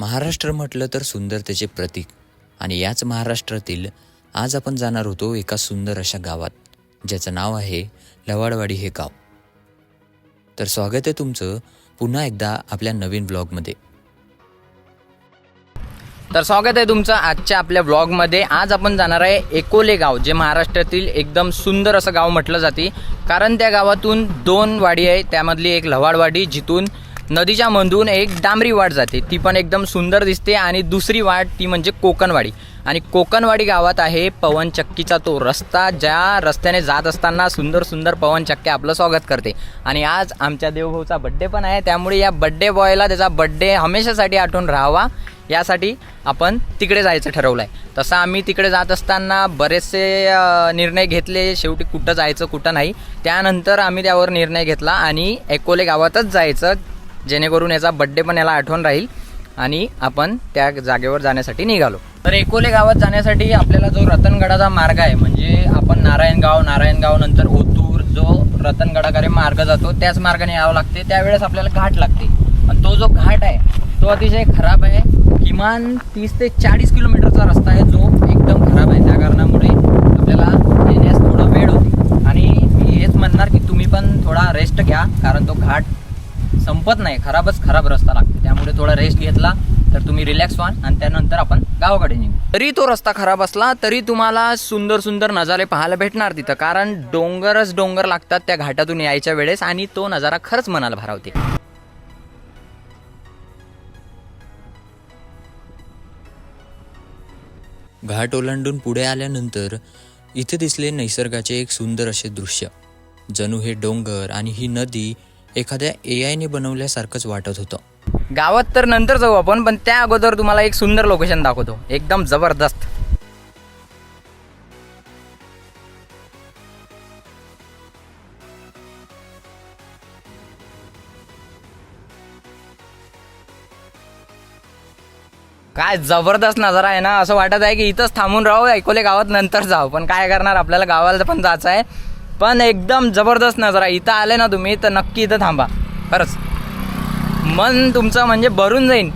महाराष्ट्र म्हटलं तर सुंदरतेचे प्रतीक. आणि याच महाराष्ट्रातील आज आपण जाणार होतो एका सुंदर अशा गावात ज्याचं नाव आहे लवाडवाडी हे गाव. तर स्वागत आहे तुमचं पुन्हा एकदा आपल्या नवीन ब्लॉगमध्ये. तर स्वागत आहे तुमचं आजच्या आपल्या ब्लॉगमध्ये. आज आपण जाणार आहे एकोले गाव जे महाराष्ट्रातील एकदम सुंदर असं गाव म्हटलं जाते. कारण त्या गावातून दोन वाडी आहे त्यामधली एक लवाडवाडी जिथून नदीच्या मधून एक डांबरी वाट जाते. ती पण एकदम सुंदर दिसते आणि दुसरी वाट ती म्हणजे कोकणवाडी. आणि कोकणवाडी गावात आहे पवनचक्कीचा तो रस्ता ज्या रस्त्याने जात असताना सुंदर सुंदर पवनचक्की आपलं स्वागत करते. आणि आज आमच्या देवभाऊचा बड्डे पण आहे. त्यामुळे या बड्डे बॉयला त्याचा बड्डे हमेशासाठी आठवून राहावा. यासाठी आपण तिकडे जायचं ठरवलं आहे तसं आम्ही तिकडे जात असताना बरेचसे निर्णय घेतले. शेवटी कुठं जायचं कुठं नाही. त्यानंतर आम्ही त्यावर निर्णय घेतला आणि एकोले गावातच जायचं. जेणेकरून याचा बड्डे पण याला आठवण राहील आणि आपण त्या जागेवर जाण्यासाठी निघालो. तर एकोले गावात जाण्यासाठी आपल्याला जो रतनगडाचा मार्ग आहे म्हणजे आपण नारायणगाव नारायणगाव नंतर ओतूर जो रतनगडाकडे मार्ग जातो त्याच मार्गाने यावं लागते. त्यावेळेस आपल्याला घाट लागते. पण तो जो घाट आहे तो अतिशय खराब आहे. किमान तीस ते चाळीस किलोमीटरचा रस्ता आहे जो एकदम खराब आहे त्या कारणामुळे आपल्याला येण्यास थोडं वेळ होते आणि मी हेच म्हणणार की तुम्ही पण थोडा रेस्ट घ्या कारण तो घाट संपत नाही. खराबच खराब रस्ता लागतो. त्यामुळे थोडा रेस्ट घेतला तर तुम्ही रिलॅक्स व्हाल आणि त्यानंतर आपण गावाकडे निघू. तरी तो रस्ता खराब असला तरी तुम्हाला सुंदर सुंदर नजारे पाहायला भेटणार तिथं. कारण डोंगरच डोंगर लागतात त्या घाटातून यायच्या वेळेस आणि तो नजारा खरंच मनाला भारावते. घाट ओलांडून पुढे आल्यानंतर इथे दिसले निसर्गाचे एक सुंदर असे दृश्य. जणू हे डोंगर आणि ही नदी एखाद्या ए आयने बनवल्यासारखंच वाटत होतं. गावात तर नंतर जाऊ आपण पण त्या अगोदर तुम्हाला एक सुंदर लोकेशन दाखवतो. एकदम जबरदस्त. काय जबरदस्त नजारा आहे ना असं वाटत आहे की इथंच थांबून राहू ऐकोले गावात नंतर जाऊ. पण काय करणार आपल्याला गावाला पण जायचं आहे. पण एकदम जबरदस्त नजारा. इथं आले ना तुम्ही तर नक्की इथं थांबा. खरंच. मन तुमचं म्हणजे भरून जाईन.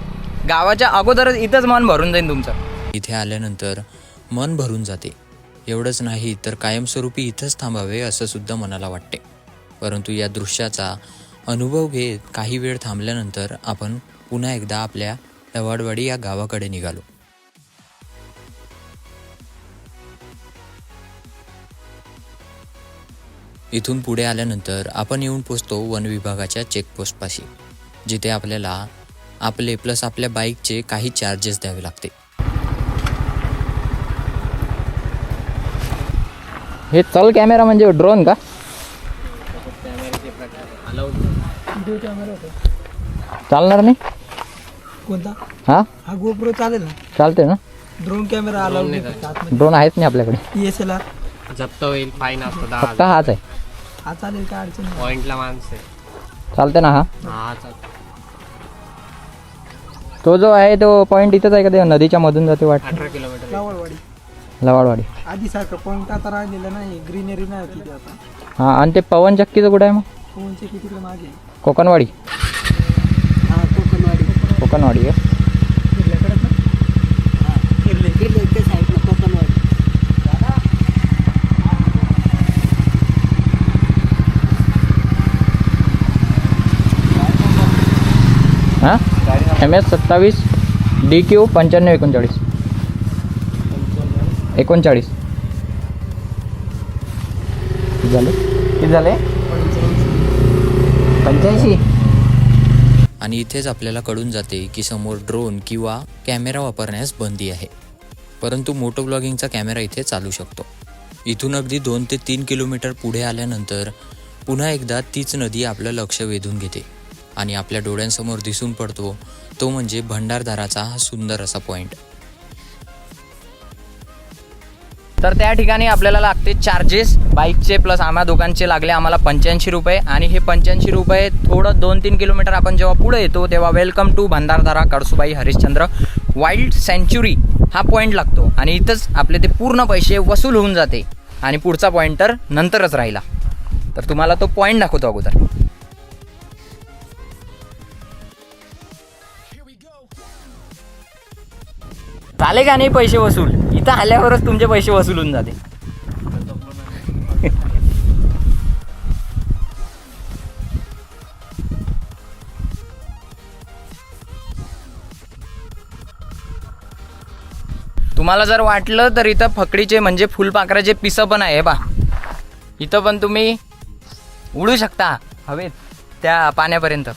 गावाच्या अगोदरच इथंच मन भरून जाईन तुमचं. इथे आल्यानंतर मन भरून जाते. एवढंच नाही तर कायमस्वरूपी इथंच थांबावे असं सुद्धा मनाला वाटते. परंतु या दृश्याचा अनुभव घेत काही वेळ थांबल्यानंतर आपण पुन्हा एकदा आपल्या लवाडवाडी या गावाकडे निघालो. इथून पुढे आल्यानंतर आपण येऊन पोचतो वन विभागाच्या चेकपोस्टपाशी जिथे आपल्याला आपले प्लस आपल्या बाईकचे काही चार्जेस द्यावे लागते. हे चल कॅमेरा म्हणजे ड्रोन का? चालणार नाही? कोणता? हा? हा गोप्रो चालेल ना? चालते ना? ड्रोन कॅमेरा ड्रोन आहेच नाही आपल्याकडे? जप्त होईल फाईन असतो दहा फक्त हाच आहे. हा चालेल काय अडचण नाही. पॉइंटला माणसं चालते ना हा? हा चालतं तो जो आहे तो पॉईंट इथंच आहे का ते नदीच्या मधून जाते वाट अठरा किलोमीटर लवाडवाडी. आधी सारखं पॉईंट आता राहिलेलं नाही ग्रीनरी नाही होती ती आता. हा आणि ते पवन चक्कीचं कुठं आहे मग? किती तिकडे मागे कोकणवाडी. हा कोकणवाडी. कोकणवाडी आहे. हां? एम एस सत्तावीस डी क्यू पंच्याण्णव एकोणचाळीस. एकोणचाळीस. किती झाले? किती झाले? पंच्याऐंशी. आणि इथेच आपल्याला कळून जाते की समोर ड्रोन किंवा कॅमेरा वापरण्यास बंदी आहे. परंतु मोटो ब्लॉगिंगचा कॅमेरा इथे चालू शकतो. इथून अगदी दोन ते तीन किलोमीटर पुढे आल्यानंतर पुन्हा एकदा तीच नदी आपलं लक्ष वेधून घेते. आणि आपल्या डोळ्यांसमोर दिसून पडतो तो म्हणजे भंडारदाराचा हा सुंदर असा पॉईंट तर त्या ठिकाणी आपल्याला लागते चार्जेस बाईकचे प्लस आम्हा दोघांचे लागले आम्हाला पंच्याऐंशी रुपये. आणि हे पंच्याऐंशी रुपये थोडं दोन तीन किलोमीटर आपण जेव्हा पुढे येतो तेव्हा welcome to Bhandardara Kalsubai Harishchandra. Wild sanctuary हा पॉईंट लागतो. आणि इथंच आपले ते पूर्ण पैसे वसूल होऊन जाते. आणि पुढचा पॉईंट तर नंतरच राहिला. तर तुम्हाला तो पॉईंट दाखवतो अगोदर. झाले का नाही पैसे वसूल? इथं आल्यावरच तुमचे पैसे वसूल होऊन जाते. तुम्हाला जर वाटलं तर इथं फकडीचे म्हणजे फुलपाखराचे पिसं पण आहे बा इथं पण तुम्ही उडू शकता हवेत त्या पाण्यापर्यंत.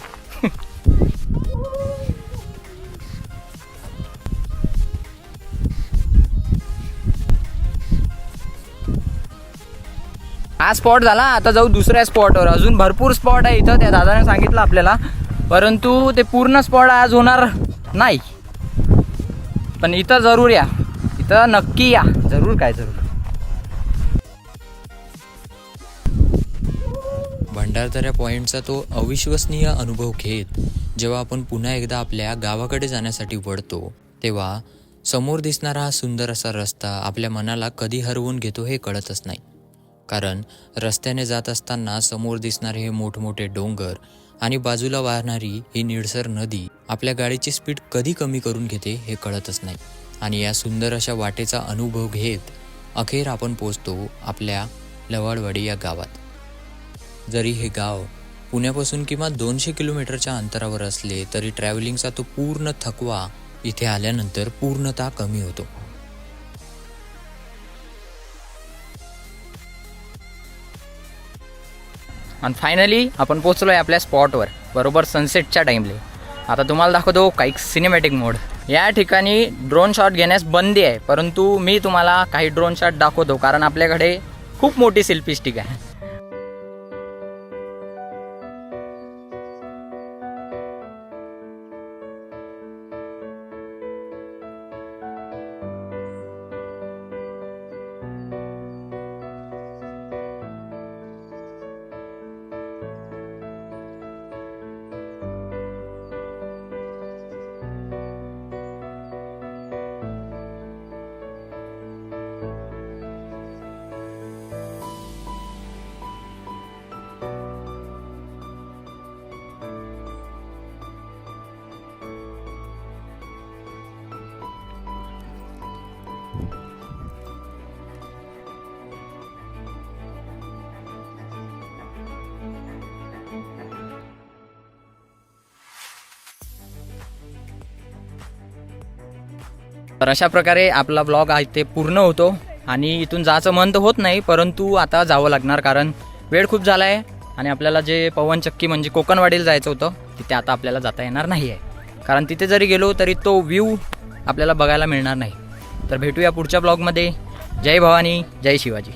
हा स्पॉट झाला आता जाऊ दुसऱ्या स्पॉटवर अजून भरपूर स्पॉट आहे इथं त्या दादाने सांगितलं आपल्याला. परंतु ते पूर्ण स्पॉट आज होणार नाही. पण इथं जरूर या. इथं नक्की या. जरूर काय जरूर. भंडारदऱ्या पॉईंटचा तो अविश्वसनीय अनुभव घेत जेव्हा आपण पुन्हा एकदा आपल्या गावाकडे जाण्यासाठी वळतो तेव्हा समोर दिसणारा हा सुंदर असा रस्ता आपल्या मनाला कधी हरवून घेतो हे कळतच नाही. कारण रस्त्याने जात असताना समोर दिसणारे हे मोठमोठे डोंगर आणि बाजूला वाहणारी ही निळसर नदी आपल्या गाडीची स्पीड कधी कमी करून घेते हे कळतच नाही. आणि या सुंदर अशा वाटेचा अनुभव घेत अखेर आपण पोचतो आपल्या लवाडवाडी या गावात. जरी हे गाव पुण्यापासून किंवा दोनशे किलोमीटरच्या अंतरावर असले तरी ट्रॅव्हलिंगचा तो पूर्ण थकवा इथे आल्यानंतर पूर्णतः कमी होतो. आणि फायनली आपण पोचलो आहे आपल्या स्पॉटवर बरोबर सनसेटच्या टाईमले आता तुम्हाला दाखवतो काही सिनेमॅटिक मोड या ठिकाणी ड्रोन शॉट घेण्यास बंदी आहे परंतु मी तुम्हाला काही ड्रोन शॉट दाखवतो कारण आपल्याकडे खूप मोठी सेल्फी स्टिक आहे. तर अशा प्रकारे आपला ब्लॉग आहे ते पूर्ण होतो. आणि इथून जायचं मन तर होत नाही परंतु आता जावं लागणार कारण वेळ खूप झाला आहे आणि आपल्याला जे पवनचक्की म्हणजे कोकणवाडीला जायचं होतं तिथे आता आपल्याला जाता येणार नाही आहे कारण तिथे जरी गेलो तरी तो व्ह्यू आपल्याला बघायला मिळणार नाही. तर भेटूया पुढच्या ब्लॉगमध्ये जय भवानी जय शिवाजी.